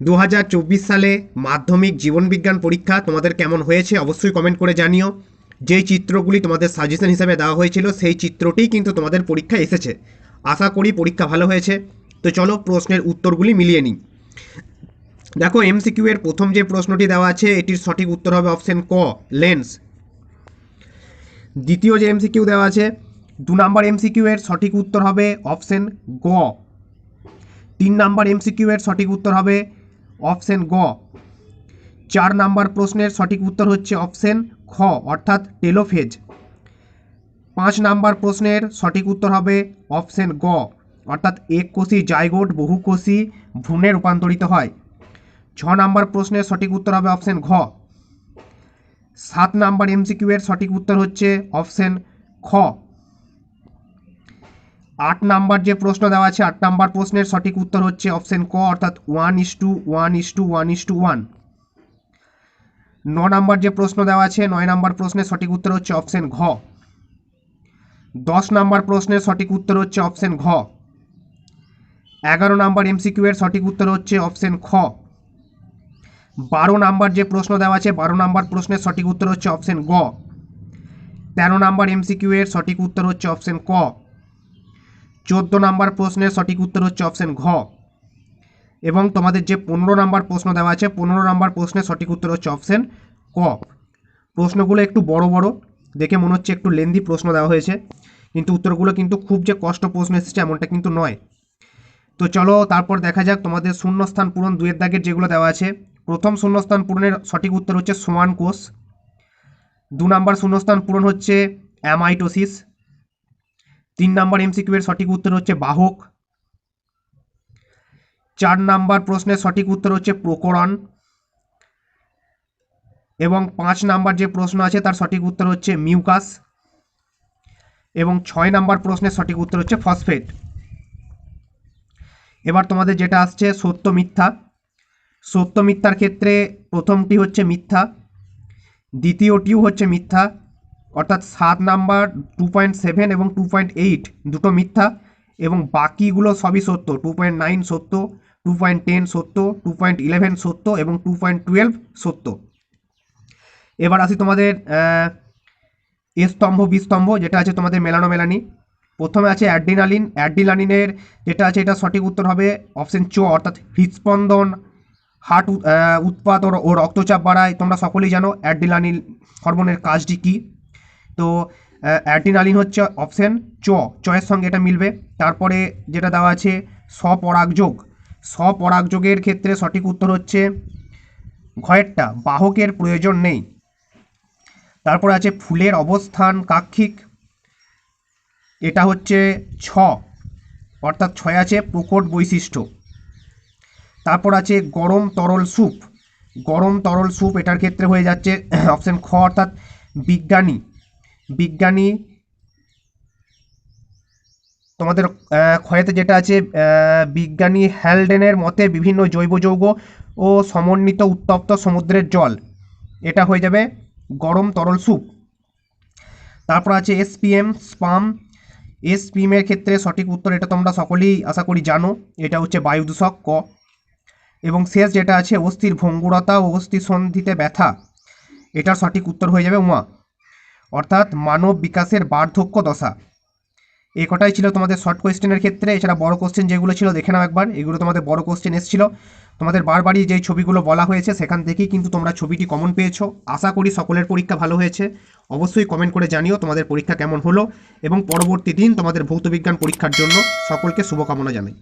দু হাজার চব্বিশ সালে মাধ্যমিক জীবনবিজ্ঞান পরীক্ষা তোমাদের কেমন হয়েছে অবশ্যই কমেন্ট করে জানিও। যেই চিত্রগুলি তোমাদের সাজেশন হিসাবে দেওয়া হয়েছিল, সেই চিত্রটিই কিন্তু তোমাদের পরীক্ষা এসেছে। আশা করি পরীক্ষা ভালো হয়েছে। তো চলো প্রশ্নের উত্তরগুলি মিলিয়ে নিই। দেখো এমসিকিউ এর প্রথম যে প্রশ্নটি দেওয়া আছে, এটির সঠিক উত্তর হবে অপশন ক লেন্স দ্বিতীয় যে এমসিকিউ দেওয়া আছে, দু নম্বর এমসিকিউ এর সঠিক উত্তর হবে অপশন গ। তিন নাম্বার এমসিকিউ এর সঠিক উত্তর হবে অপশন গ। চার নাম্বার প্রশ্নের সঠিক উত্তর হচ্ছে অপশন খ, অর্থাৎ টেলোফেজ। পাঁচ নাম্বার প্রশ্নের সঠিক উত্তর হবে অপশন গ, অর্থাৎ এক এককোষী জাইগোট বহুকোষী ভ্রূণে রূপান্তরিত হয়। ছ নাম্বার প্রশ্নের সঠিক উত্তর হবে অপশন ঘ। সাত নাম্বার এমসিকিউ এর সঠিক উত্তর হচ্ছে অপশন খ। আট নাম্বার যে প্রশ্ন দেওয়া আছে, আট নাম্বার প্রশ্নের সঠিক উত্তর হচ্ছে অপশন ক, অর্থাৎ one is two one is two one is two one ন নাম্বার যে প্রশ্ন দেওয়া আছে, নয় নাম্বার প্রশ্নের সঠিক উত্তর হচ্ছে অপশন ঘ। দশ নাম্বার প্রশ্নের সঠিক উত্তর হচ্ছে অপশন ঘ। এগারো নাম্বার এমসিকিউ এর সঠিক উত্তর হচ্ছে অপশন খ। বারো নাম্বার যে প্রশ্ন দেওয়া আছে, বারো নাম্বার প্রশ্নের সঠিক উত্তর হচ্ছে অপশন গ। তেরো নাম্বার এমসিকিউ এর সঠিক উত্তর হচ্ছে অপশন ক। চোদ্দ নাম্বার প্রশ্নের সঠিক উত্তর হচ্ছে অপশন ঘ। এবং তোমাদের যে পনেরো নাম্বার প্রশ্ন দেওয়া আছে, পনেরো নাম্বার প্রশ্নের সঠিক উত্তর হচ্ছে অপশন ক। প্রশ্নগুলো একটু বড় বড়, দেখে মনে হচ্ছে একটু লেন্দি প্রশ্ন দেওয়া হয়েছে, কিন্তু উত্তরগুলো কিন্তু খুব যে কষ্ট প্রশ্ন এসেছে এমনটা কিন্তু নয়। তো চলো তারপর দেখা যাক তোমাদের শূন্যস্থান পূরণ দুয়ের দাগের যেগুলো দেওয়া আছে। প্রথম শূন্যস্থান পূরণের সঠিক উত্তর হচ্ছে সোয়ান কোষ। দু নাম্বার শূন্যস্থান পূরণ হচ্ছে অ্যামাইটোসিস। তিন নাম্বার এমসিকিউ এর সঠিক উত্তর হচ্ছে বাহক। চার নাম্বার প্রশ্নের সঠিক উত্তর হচ্ছে প্রকরণ। এবং পাঁচ নাম্বার যে প্রশ্ন আছে, তার সঠিক উত্তর হচ্ছে মিউকাস। এবং ছয় নাম্বার প্রশ্নের সঠিক উত্তর হচ্ছে ফসফেট। এবার তোমাদের যেটা আসছে, সত্য মিথ্যা। সত্য মিথ্যার ক্ষেত্রে প্রথমটি হচ্ছে মিথ্যা, দ্বিতীয়টিও হচ্ছে মিথ্যা অর্থাৎ সাত নাম্বার টু পয়েন্ট সেভেন এবং টু পয়েন্ট এইট দুটো মিথ্যা এবং বাকিগুলো সবই সত্য। টু পয়েন্ট নাইন সত্য টু পয়েন্ট টেন সত্য টু পয়েন্ট ইলেভেন সত্য এবং টু পয়েন্ট টুয়েলভ সত্য। এবার আসি তোমাদের এ স্তম্ভ বি স্তম্ভ যেটা আছে তোমাদের মেলানো মেলানি। প্রথমে আছে অ্যাডিনালিন অ্যাডিনালিনের যেটা আছে এটা সঠিক উত্তর হবে অপশন চ অর্থাৎ হৃদস্পন্দন হার্ট উৎ- আহ, ও রক্তচাপ বাড়ায়। তোমরা সকলেই জানো অ্যাডিনালিন হরমোনের কাজটি কী। তো অ্যাডিনালিন হচ্ছে অপশান চ, চয়ের সঙ্গে এটা মিলবে। তারপরে যেটা দেওয়া আছে, স্বপরাগযোগ। স্বপরাগযোগের ক্ষেত্রে সঠিক উত্তর হচ্ছে ঘয়েরটা বাহকের প্রয়োজন নেই। তারপর আছে ফুলের অবস্থান কাক্ষিক। এটা হচ্ছে ছ, অর্থাৎ ছয় আছে প্রকট বৈশিষ্ট্য। তারপর আছে গরম তরল স্যুপ। গরম তরল স্যুপ এটার ক্ষেত্রে হয়ে যাচ্ছে, অপশান খ, অর্থাৎ বিজ্ঞানী। বিজ্ঞানী, তোমাদের ক্ষয়েতে যেটা আছে বিজ্ঞানী হ্যালডেনের মতে বিভিন্ন জৈব যৌগ ও সমন্বিত উত্তপ্ত সমুদ্রের জল। এটা হয়ে যাবে গরম তরল স্যুপ। তারপর আছে এসপিএম, স্পাম। এসপিএমের ক্ষেত্রে সঠিক উত্তর এটা তোমরা সকলেই আশা করি জানো। এটা হচ্ছে বায়ু দূষক ক। এবং শেষ যেটা আছে, অস্থির ভঙ্গুরতা ও অস্থি সন্ধিতে ব্যথা। এটার সঠিক উত্তর হয়ে যাবে উমা। অর্থাৎ মানব বিকাশের বার্ধক্য দশা। এই কটাই ছিল তোমাদের শর্ট কোয়েশ্চেনের ক্ষেত্রে। এছাড়া বড় কোশ্চেন যেগুলো ছিল, দেখে নাও একবার। এগুলো তোমাদের বড় কোশ্চেন এসেছিল। তোমাদের বারবারই যেই ছবিগুলো বলা হয়েছে, সেখান থেকেই কিন্তু তোমরা ছবিটি কমন পেয়েছ। আশা করি সকলের পরীক্ষা ভালো হয়েছে। অবশ্যই কমেন্ট করে জানিও তোমাদের পরীক্ষা কেমন হলো। এবং পরবর্তী দিন তোমাদের ভৌতবিজ্ঞান পরীক্ষার জন্য সকলকে শুভকামনা জানাই।